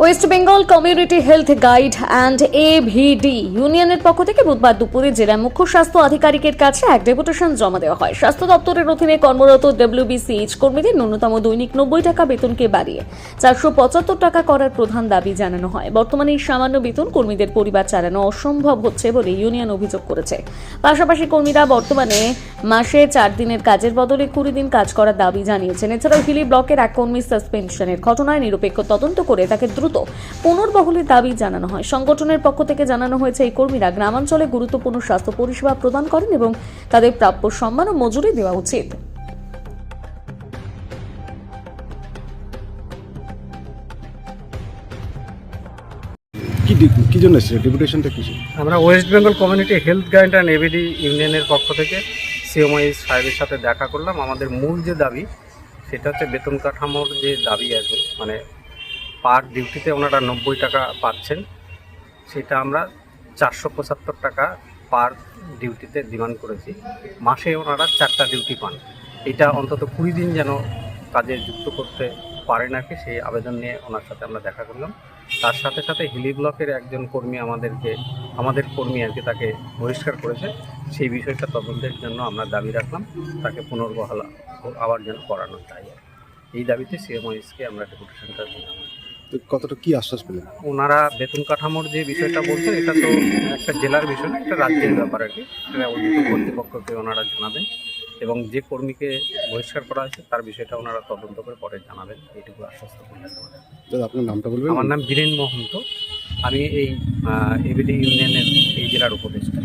West Bengal community health guide and AVD ইউনিয়নের পক্ষ থেকে বুধবার দুপুরে জেলা মুখ্য স্বাস্থ্য আধিকারিকের কাছে এক ডেপুটেশন জমা দেওয়া হয়। স্বাস্থ্য দপ্তরের অধীনে কর্মরত ডব্লিউবিসিএইচ কর্মীদের ন্যূনতম দৈনিক নব্বই টাকা বেতনকে বাড়িয়ে চারশো পঁচাত্তর টাকা করার প্রধান দাবি জানানো হয়। বর্তমানে এই সামান্য বেতন কর্মীদের পরিবার চালানো অসম্ভব হচ্ছে বলে ইউনিয়ন অভিযোগ করেছে। পাশাপাশি কর্মীরা বর্তমানে মাসে চার দিনের কাজের বদলে কুড়ি দিন কাজ করার দাবি জানিয়েছেন। এছাড়াও হিলি ব্লকের এক কর্মী সাসপেনশনের ঘটনায় নিরপেক্ষ তদন্ত করে তাকে দ্রুত পুনর্বহলের দাবি জানানো হয়। সংগঠনের পক্ষ থেকে জানানো হয়েছে এই কর্মীরা গ্রামাঞ্চলে গুরুত্বপূর্ণ স্বাস্থ্য পরিষেবা প্রদান করেন এবং তাদের প্রাপ্য সম্মান ও মজুরি দেওয়া উচিত। কি কি জন্য এসেছে? ডেপুটেশনটা কিছু আমরা West Bengal community health guide and AVD ইউনিয়নের পক্ষ থেকে সিএমআই সাহেবের সাথে দেখা করলাম। আমাদের মূল যে দাবি, সেটা হচ্ছে বেতন কাঠামোর যে দাবি আছে মানে পার ডিউটিতে ওনারা নব্বই টাকা পাচ্ছেন, সেটা আমরা চারশো পঁচাত্তর টাকা পার ডিউটিতে ডিমান্ড করেছি। মাসে ওনারা চারটা ডিউটি পান। এটা অন্তত কুড়ি দিন যেন কাজে যুক্ত করতে পারে নাকি সেই আবেদন নিয়ে ওনার সাথে আমরা দেখা করলাম। তার সাথে সাথে হিলি ব্লকের একজন কর্মী আমাদেরকে আমাদের কর্মী আর কি তাকে বহিষ্কার করেছে। সেই বিষয়টা তদন্তের জন্য আমরা দাবি রাখলাম তাকে পুনর্বহাল আবার যেন করানো যায়। এই দাবিতে সিএমআইসকে আমরা ডেপুটেশনটা দিলাম। কতটা কি আশ্বাস পেলেন? ওনারা বেতন কাঠামোর যে বিষয়টা বলছেন এটা তো একটা জেলার বিষয় না একটা রাজ্যের ব্যাপার আর কি। সেটা কর্তৃপক্ষকে ওনারা জানাবেন। এবং যে কর্মীকে বহিষ্কার করা হয়েছে তার বিষয়টা ওনারা তদন্ত করে পরে জানাবেন। এইটুকু আশ্বস্ত করলেন আপনার নামটা বলবেন? আমার নাম বীরেন মহন্ত। আমি এই এবিডি ইউনিয়নের এই জেলার উপদেষ্টা।